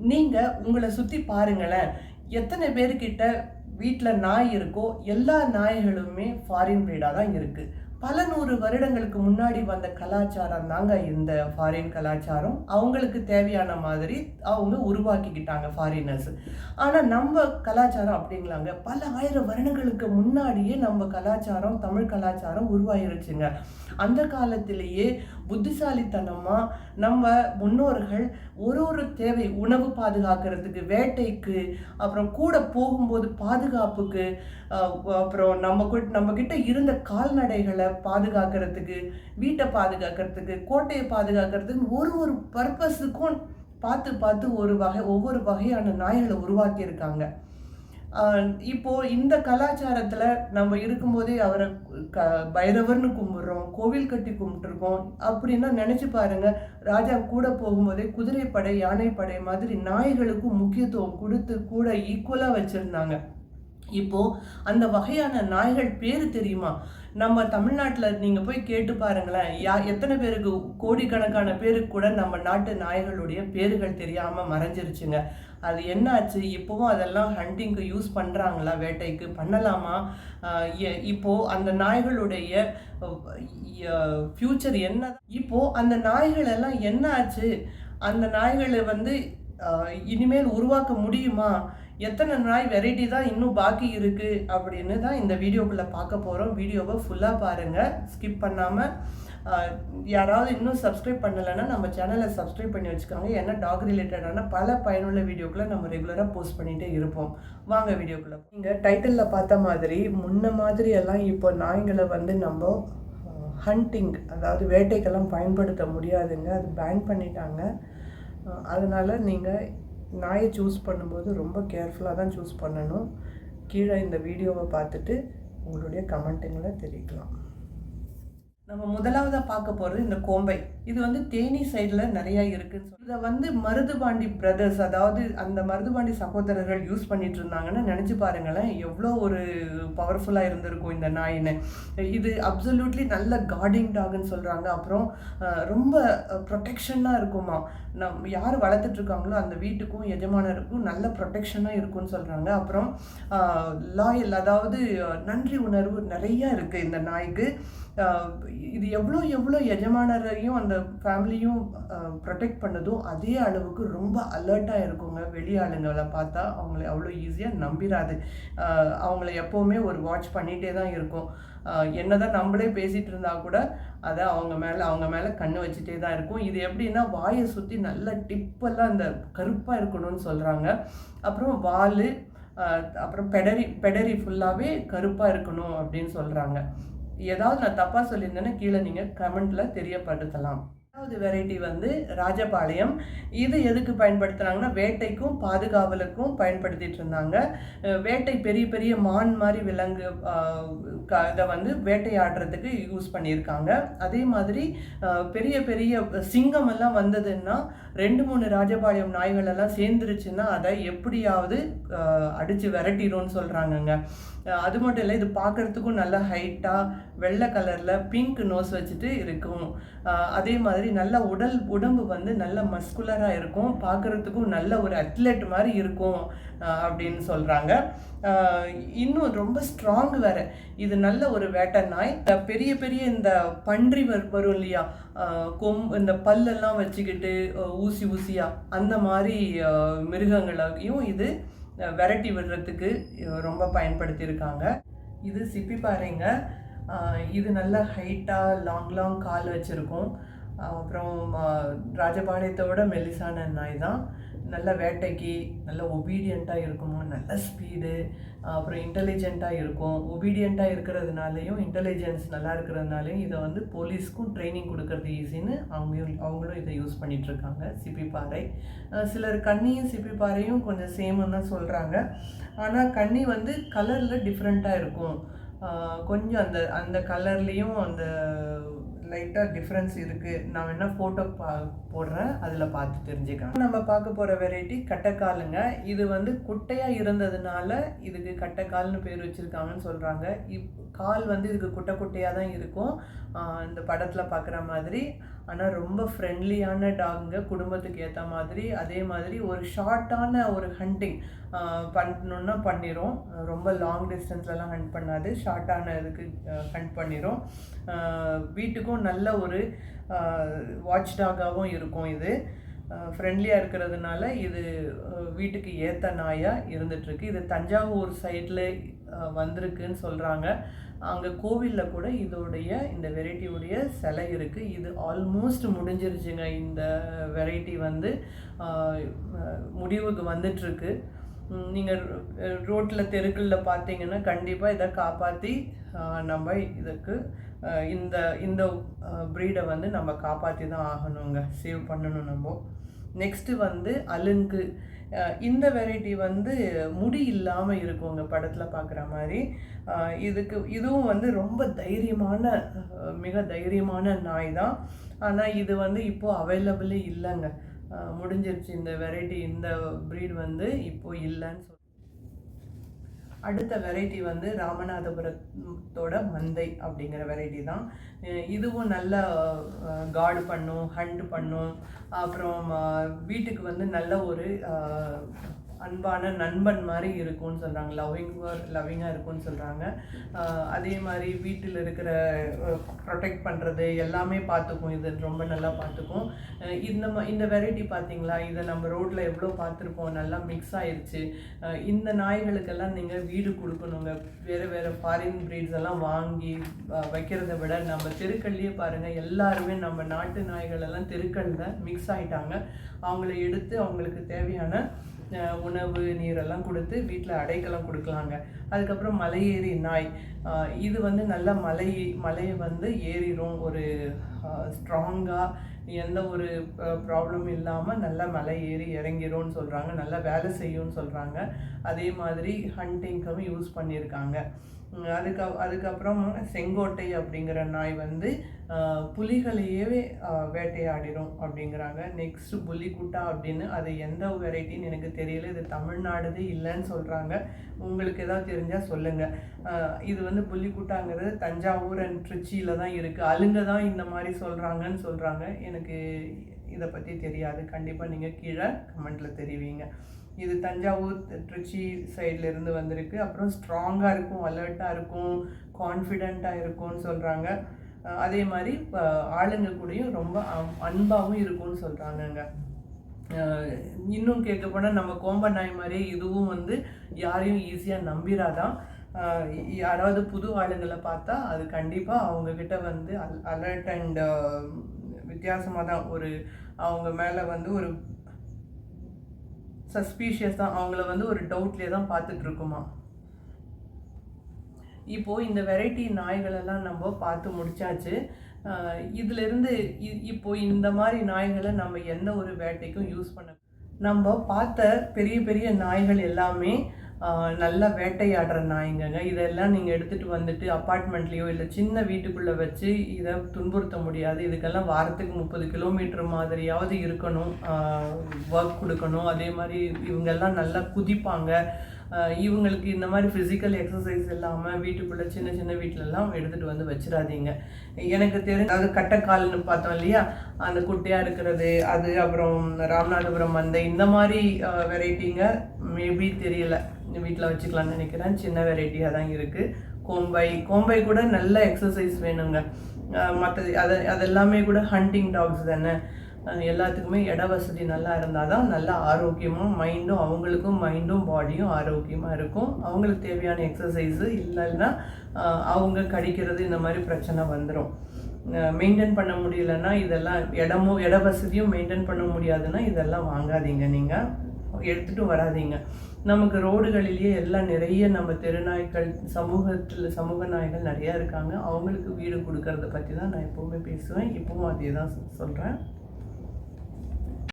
நீங்கள் உங்களை சுற்றி பாருங்களேன். எத்தனை பேர்கிட்ட வீட்டில் நாய் இருக்கோ எல்லா நாய்களுமே ஃபாரின் ப்ரீடாக தான் இருக்குது பல நூறு வருடங்களுக்கு முன்னாடி வந்த கலாச்சாரம் தாங்க இந்த ஃபாரின் கலாச்சாரம். அவங்களுக்கு தேவையான மாதிரி அவங்க உருவாக்கிக்கிட்டாங்க ஃபாரினர்ஸ் ஆனால் நம்ம கலாச்சாரம் அப்படிங்களாங்க. பல ஆயிரம் வருடங்களுக்கு முன்னாடியே நம்ம கலாச்சாரம் தமிழ் கலாச்சாரம் உருவாயிருச்சுங்க. அந்த காலத்திலேயே புத்திசாலித்தனமாக நம்ம முன்னோர்கள் ஒரு ஒரு தேவை உணவு பாதுகாக்கிறதுக்கு வேட்டைக்கு அப்புறம் கூட போகும்போது பாதுகாப்புக்கு அப்புறம் நம்ம கிட்ட நம்ம கிட்ட இருந்த கால்நடைகளை பாதுகாக்கிறதுக்கு வீட்டை பாதுகாக்கிறதுக்கு கோட்டையை பாதுகாக்கிறதுக்கு ஒரு ஒரு பர்பஸுக்கும் பார்த்து பார்த்து ஒரு வகை ஒவ்வொரு வகையான நாய்களை உருவாக்கியிருக்காங்க. இப்போ இந்த கலாச்சாரத்தில் நம்ம இருக்கும்போதே அவரை க பைரவர்னு கும்பிட்றோம் கோவில் கட்டி கும்பிட்டுருக்கோம் அப்படின்னா நினச்சி பாருங்கள் ராஜா கூட போகும்போதே குதிரைப்படை யானைப்படை மாதிரி நாய்களுக்கும் முக்கியத்துவம் கொடுத்து கூட ஈக்குவலாக வச்சுருந்தாங்க. இப்போ அந்த வகையான நாய்கள் பேர் தெரியுமா? நம்ம தமிழ்நாட்டில் நீங்கள் போய் கேட்டு பாருங்களேன். யா எத்தனை பேருக்கு கோடிக்கணக்கான பேருக்கு கூட நம்ம நாட்டு நாய்களுடைய பேர்கள் தெரியாமல் மறைஞ்சிருச்சுங்க. அது என்னாச்சு? இப்போவும் அதெல்லாம் ஹண்டிங்க்கு யூஸ் பண்ணுறாங்களா வேட்டைக்கு? பண்ணலாமா? இப்போது எ- அந்த நாய்களுடைய ஃப்யூச்சர் என்ன இப்போது அந்த நாய்கள் எல்லாம் என்ன ஆச்சு அந்த நாய்களை வந்து இனிமேல் உருவாக்க முடியுமா? எத்தனை நாய் வெரைட்டி தான் இன்னும் பாக்கி இருக்குது அப்படின்னு தான் இந்த வீடியோக்குள்ளே பார்க்க போகிறோம் வீடியோவை ஃபுல்லாக பாருங்கள் ஸ்கிப் பண்ணாமல் யாராவது இன்னும் சப்ஸ்கிரைப் பண்ணலைன்னா நம்ம சேனலை சப்ஸ்கிரைப் பண்ணி வச்சுக்கோங்க. ஏன்னா டாக் ரிலேட்டடான பல பயனுள்ள வீடியோக்களை நம்ம ரெகுலராக போஸ்ட் பண்ணிகிட்டே இருப்போம். வாங்க வீடியோக்குள்ள நீங்கள் டைட்டிலில் பார்த்த மாதிரி முன்ன மாதிரி எல்லாம் இப்போ நாய்களை வந்து நம்ம ஹண்டிங் அதாவது வேட்டைக்கெல்லாம் பயன்படுத்த முடியாதுங்க. அது பேன் பண்ணிட்டாங்க. அதனால் நீங்கள் நாயை சூஸ் பண்ணும்போது ரொம்ப கேர்ஃபுல்லாக தான் சூஸ் பண்ணணும். கீழே இந்த வீடியோவை பார்த்துட்டு உங்களுடைய கமெண்ட்டுங்களை தெரிவிக்கலாம். நம்ம முதலாவதாக பார்க்க போகிறது இந்த கோம்பை. இது வந்து தேனி சைடில் நிறையா இருக்குன்னு இதை வந்து மருதுபாண்டி பிரதர்ஸ் அதாவது அந்த மருதுபாண்டி சகோதரர்கள் யூஸ் பண்ணிட்டு இருந்தாங்கன்னு நினச்சி பாருங்களேன். எவ்வளோ ஒரு பவர்ஃபுல்லாக இருந்திருக்கும் இந்த நாயின்னு. இது அப்சல்யூட்லி நல்ல கார்டிங் டாக்னு சொல்கிறாங்க அப்புறம் ரொம்ப ப்ரொடெக்ஷனாக இருக்குமா. நம் யார் வளர்த்துட்ருக்காங்களோ அந்த வீட்டுக்கும் எஜமானருக்கும் நல்ல ப்ரொடெக்ஷனாக இருக்கும்னு சொல்கிறாங்க அப்புறம் லாயல் அதாவது நன்றி உணர்வு நிறையா இருக்குது இந்த நாய்க்கு. இது எவ்வளோ எவ்வளோ எஜமானரையும் அந்த ஃபேமிலியும் ப்ரொடெக்ட் பண்ணதோ அதே அளவுக்கு ரொம்ப அலர்ட்டாக இருக்குங்க. வெளி ஆளுங்களை பார்த்தா அவங்கள அவ்வளோ ஈஸியாக நம்பிடாது அவங்கள எப்போவுமே ஒரு வாட்ச் பண்ணிகிட்டே தான் இருக்கும். என்னதான் நம்மளே பேசிகிட்டு இருந்தால் கூட அதை அவங்க மேலே அவங்க மேலே கண்ணு வச்சுட்டே தான் இருக்கும். இது எப்படின்னா வாயை சுற்றி நல்ல டிப்பெல்லாம் அந்த கருப்பாக இருக்கணும்னு சொல்கிறாங்க அப்புறம் வால் அப்புறம் பெடரி பெடரி ஃபுல்லாகவே கருப்பாக இருக்கணும் அப்படின்னு சொல்கிறாங்க ஏதாவது நான் தப்பாக சொல்லியிருந்தேன்னா கீழே நீங்கள் கமெண்ட்டில் தெரியப்படுத்தலாம். ரெண்டாவது வெரைட்டி வந்து ராஜபாளையம். இது எதுக்கு பயன்படுத்துகிறாங்கன்னா வேட்டைக்கும் பாதுகாவலுக்கும் பயன்படுத்திட்டு இருந்தாங்க. வேட்டை பெரிய பெரிய மான் மாதிரி விலங்கு க- இதை வந்து வேட்டையாடுறதுக்கு யூஸ் பண்ணியிருக்காங்க. அதே மாதிரி பெரிய பெரிய சிங்கம் எல்லாம் வந்ததுன்னா ரெண்டு மூணு ராஜபாளையம் நாய்கள் எல்லாம் சேர்ந்துருச்சுன்னா அதை எப்படியாவது அடித்து விரட்டிடும்னு சொல்கிறாங்கங்க அது மட்டும் இல்லை இது பார்க்கறதுக்கும் நல்ல ஹைட்டாக வெள்ளை கலரில் பிங்க் நோஸ் வச்சுட்டு இருக்கும். அதே மாதிரி நல்ல உடல் உடம்பு வந்து நல்ல மஸ்குலராக இருக்கும். பார்க்கறதுக்கும் நல்ல ஒரு அத்லெட் மாதிரி இருக்கும் அப்படின்னு சொல்கிறாங்க இன்னும் ரொம்ப ஸ்ட்ராங் வேற. இது நல்ல ஒரு வேட்டை நாய். இந்த பெரிய பெரிய இந்த பன்றி வர் வரும் இல்லையா? கொம் இந்த பல்லெல்லாம் வச்சுக்கிட்டு ஊசி ஊசியாக அந்த மாதிரி மிருகங்களையும் இது விரட்டி விடுறதுக்கு ரொம்ப பயன்படுத்தியிருக்காங்க. இது சிப்பி பாருங்க இது நல்ல ஹைட்டாக லாங் லாங் கால் வச்சுருக்கும். அப்புறம் ராஜபாளையத்தோட மெல்லிசான நாய் தான். நல்ல வேட்டைக்கு நல்ல ஒபீடியண்ட்டாக இருக்குமோ நல்ல ஸ்பீடு அப்புறம் இன்டெலிஜென்ட்டாக இருக்கும். ஒபீடியண்ட்டாக இருக்கிறதுனாலையும் இன்டெலிஜென்ஸ் நல்லா இருக்கிறதுனாலையும் இதை வந்து போலீஸ்க்கும் ட்ரைனிங் கொடுக்கறது ஈஸின்னு அவங்க அவங்களும் இதை யூஸ் பண்ணிகிட்ருக்காங்க சிப்பி பாறை. சிலர் கண்ணியும் சிப்பி பாறையும் கொஞ்சம் சேமுன்னு தான் சொல்கிறாங்க ஆனால் கண்ணி வந்து கலரில் டிஃப்ரெண்ட்டாக இருக்கும். கொஞ்சம் அந்த அந்த கலர்லேயும் அந்த லைட்டாக டிஃப்ரென்ஸ் இருக்குது நான் வேணால் ஃபோட்டோ பா போடுறேன். அதில் பார்த்து தெரிஞ்சுக்கலாம். நம்ம பார்க்க போகிற வெரைட்டி கட்டைக்காலுங்க. இது வந்து குட்டையாக இருந்ததுனால இதுக்கு கட்டைக்கால்னு பேர் வச்சுருக்காங்கன்னு சொல்கிறாங்க இப் கால் வந்து இதுக்கு குட்டை குட்டையாக தான் இருக்கும் இந்த படத்தில் பார்க்குற மாதிரி. ஆனால் ரொம்ப ஃப்ரெண்ட்லியான டாகுங்க குடும்பத்துக்கு ஏற்ற மாதிரி அதே மாதிரி ஒரு ஷார்ட்டான ஒரு ஹண்டிங் பண்ணணுன்னா பண்ணிடும் ரொம்ப லாங் டிஸ்டன்ஸ்லலாம் ஹண்ட் பண்ணாது. ஷார்ட்டான இதுக்கு ஹண்ட் பண்ணிடும் வீட்டுக்கும் நல்ல ஒரு வாட்ச் டாகாகவும் இருக்கும் இது. ஃப்ரெண்ட்லியாக இருக்கிறதுனால இது வீட்டுக்கு ஏற்ற நாயாக இருந்துகிட்ருக்கு இது தஞ்சாவூர் சைடில் வந்திருக்குன்னு சொல்கிறாங்க அங்கே கோவிலில் கூட இதோடைய இந்த வெரைட்டியுடைய சிலை இருக்குது இது ஆல்மோஸ்ட் முடிஞ்சிருச்சுங்க. இந்த வெரைட்டி வந்து முடிவுக்கு வந்துட்டுருக்கு. நீங்கள் ரோட்டில் தெருக்களில் பார்த்தீங்கன்னா கண்டிப்பாக இதை காப்பாற்றி நம்ம இதுக்கு இந்த இந்த ப்ரீடை வந்து நம்ம காப்பாற்றி தான் ஆகணுங்க. சேவ் பண்ணணும் நம்ம. நெக்ஸ்ட்டு வந்து அலுங்கு. இந்த வெரைட்டி வந்து முடி இல்லாமல் இருக்குங்க படத்தில் பார்க்குற மாதிரி. இதுக்கு இதுவும் வந்து ரொம்ப தைரியமான மிக தைரியமான நாய் தான். ஆனால் இது வந்து இப்போது அவைலபிளே இல்லைங்க. முடிஞ்சிருச்சு இந்த வெரைட்டி இந்த ப்ரீட் வந்து இப்போது இல்லைன்னு சொல்லி அடுத்த வெரைட்டி வந்து ராமநாதபுரத்தோட மந்தை அப்படிங்கிற வெரைட்டி தான். இதுவும் நல்ல கார்டு பண்ணும் ஹண்ட் பண்ணும். அப்புறம் வீட்டுக்கு வந்து நல்ல ஒரு அன்பான நண்பன் மாதிரி இருக்கும்னு சொல்கிறாங்க லவ்விங் லவ்விங்காக இருக்கும்னு சொல்கிறாங்க அதே மாதிரி வீட்டில் இருக்கிற ப்ரொடெக்ட் பண்ணுறது எல்லாமே பார்த்துக்கும். இது ரொம்ப நல்லா பார்த்துக்கும். இந்த ம இந்த வெரைட்டி பார்த்தீங்களா? இதை நம்ம ரோட்டில் எவ்வளோ பார்த்துருப்போம்? நல்லா மிக்ஸ் ஆயிடுச்சு இந்த நாய்களுக்கெல்லாம் நீங்கள் வீடு கொடுக்கணுங்க. வேறு வேறு ஃபாரின் ப்ரீட்ஸ் எல்லாம் வாங்கி வைக்கிறத விட நம்ம தெருக்கள்லேயே பாருங்கள் எல்லாருமே நம்ம நாட்டு நாய்கள் எல்லாம் மிக்ஸ் ஆகிட்டாங்க அவங்கள எடுத்து அவங்களுக்கு தேவையான உணவு நீரெல்லாம் கொடுத்து வீட்டில் அடைக்கலாம் கொடுக்கலாங்க. அதுக்கப்புறம் மலையேறி நாய். இது வந்து நல்ல மலை மலையை வந்து ஏறிடும் ஒரு ஸ்ட்ராங்காக எந்த ஒரு ப்ராப்ளம் இல்லாமல் நல்லா மலை ஏறி இறங்கிடும்னு சொல்கிறாங்க நல்லா வேலை செய்யும்னு சொல்கிறாங்க அதே மாதிரி ஹண்டிங்க்கும் யூஸ் பண்ணியிருக்காங்க. அதுக்கு அதுக்கப்புறம் செங்கோட்டை அப்படிங்கிற நாய் வந்து புலிகளையே வேட்டையாடிடும் அப்படிங்கிறாங்க. நெக்ஸ்ட் புலிக்குட்டா அப்படின்னு அது எந்த வெரைட்டின்னு எனக்கு தெரியல. இது தமிழ்நாடுதே இல்லைன்னு சொல்கிறாங்க உங்களுக்கு ஏதாவது தெரிஞ்சால் சொல்லுங்கள் இது வந்து புலிக்குட்டாங்கிறது தஞ்சாவூர் அண்ட் திருச்சியில் தான் இருக்குது அழுங்க தான் இந்த மாதிரி சொல்கிறாங்கன்னு சொல்கிறாங்க எனக்கு இதை பற்றி தெரியாது. கண்டிப்பாக நீங்கள் கீழே கமெண்ட்டில் தெரிவிங்க. இது தஞ்சாவூர் திருச்சி சைட்லேருந்து வந்திருக்கு. அப்புறம் ஸ்ட்ராங்காக இருக்கும் அலர்ட்டாக இருக்கும் கான்ஃபிடெண்ட்டாக இருக்கும்னு சொல்கிறாங்க அதே மாதிரி இப்போ ஆளுங்க கூடயும் ரொம்ப அன்பாகவும் இருக்கும்னு சொல்கிறாங்கங்க இன்னும் கேட்க போனால் நம்ம கோம்ப நாய் மாதிரியே இதுவும் வந்து யாரையும் ஈஸியாக நம்பிராதான் யாராவது புது ஆளுங்களை பார்த்தா அது கண்டிப்பாக அவங்கக்கிட்ட வந்து அல் அலர்ட் அண்ட் வித்தியாசமாக தான் ஒரு அவங்க மேலே வந்து ஒரு சஸ்பீஷியஸ் தான். அவங்கள வந்து ஒரு டவுட்லேயே தான் பார்த்துட்டு இருக்குமா இப்போது இந்த வெரைட்டி நாய்களெல்லாம் நம்ம பார்த்து முடிச்சாச்சு. இதிலிருந்து இ- இப்போ இந்த மாதிரி நாய்களை நம்ம எந்த ஒரு வேட்டைக்கும் யூஸ் பண்ண நம்ம பார்த்த பெரிய பெரிய நாய்கள் எல்லாமே நல்லா வேட்டையாடுற நாய்ங்கங்க. இதெல்லாம் நீங்கள் எடுத்துகிட்டு வந்துட்டு அப்பார்ட்மெண்ட்லேயோ இல்லை சின்ன வீட்டுக்குள்ளே வச்சு இதை துன்புறுத்த முடியாது. இதுக்கெல்லாம் வாரத்துக்கு முப்பது கிலோமீட்டர் மாதிரியாவது இருக்கணும். ஒர்க் கொடுக்கணும். அதே மாதிரி இவங்கெல்லாம் நல்லா குதிப்பாங்க. இவங்களுக்கு இந்த மாதிரி ஃபிசிக்கல் எக்ஸசைஸ் இல்லாமல் வீட்டுக்குள்ளே சின்ன சின்ன வீட்டிலலாம் எடுத்துகிட்டு வந்து வச்சிடாதீங்க. எனக்கு தெரிஞ்ச அது கட்டைக்கால்னு பார்த்தோம் இல்லையா? அந்த குட்டையாக இருக்கிறது அது அப்புறம் ராமநாதபுரம் மந்தை இந்த மாதிரி வெரைட்டிங்க மேபி தெரியல. வீட்டில் வச்சுக்கலாம்னு நினைக்கிறேன். சின்ன வெரைட்டியாக தான் இருக்குது கோம்பை கோம்பை கூட நல்ல எக்ஸசைஸ் வேணுங்க. மற்றது அது அதெல்லாமே கூட ஹண்டிங் டாக்ஸ் தானே. எல்லாத்துக்குமே இட வசதி நல்லா இருந்தால் தான் நல்லா ஆரோக்கியமாக மைண்டும் அவங்களுக்கும் மைண்டும் பாடியும் ஆரோக்கியமாக இருக்கும். அவங்களுக்கு தேவையான எக்ஸசைஸு இல்லைன்னா அவங்க கடிக்கிறது இந்த மாதிரி பிரச்சனை வந்துடும் மெயின்டைன் பண்ண முடியலன்னா இதெல்லாம் இடமும் இட வசதியும் மெயின்டைன் பண்ண முடியாதுன்னா இதெல்லாம் வாங்காதீங்க நீங்கள் எடுத்துகிட்டு வராதீங்க. நமக்கு ரோடுகளிலேயே எல்லாம் நிறைய நம்ம தெருநாய்கள் சமூகத்தில் சமூக நாய்கள் நிறையா இருக்காங்க. அவங்களுக்கு வீடு கொடுக்கறத பற்றி தான் நான் எப்போவுமே பேசுவேன். இப்போவும் அதே தான் சொல்கிறேன்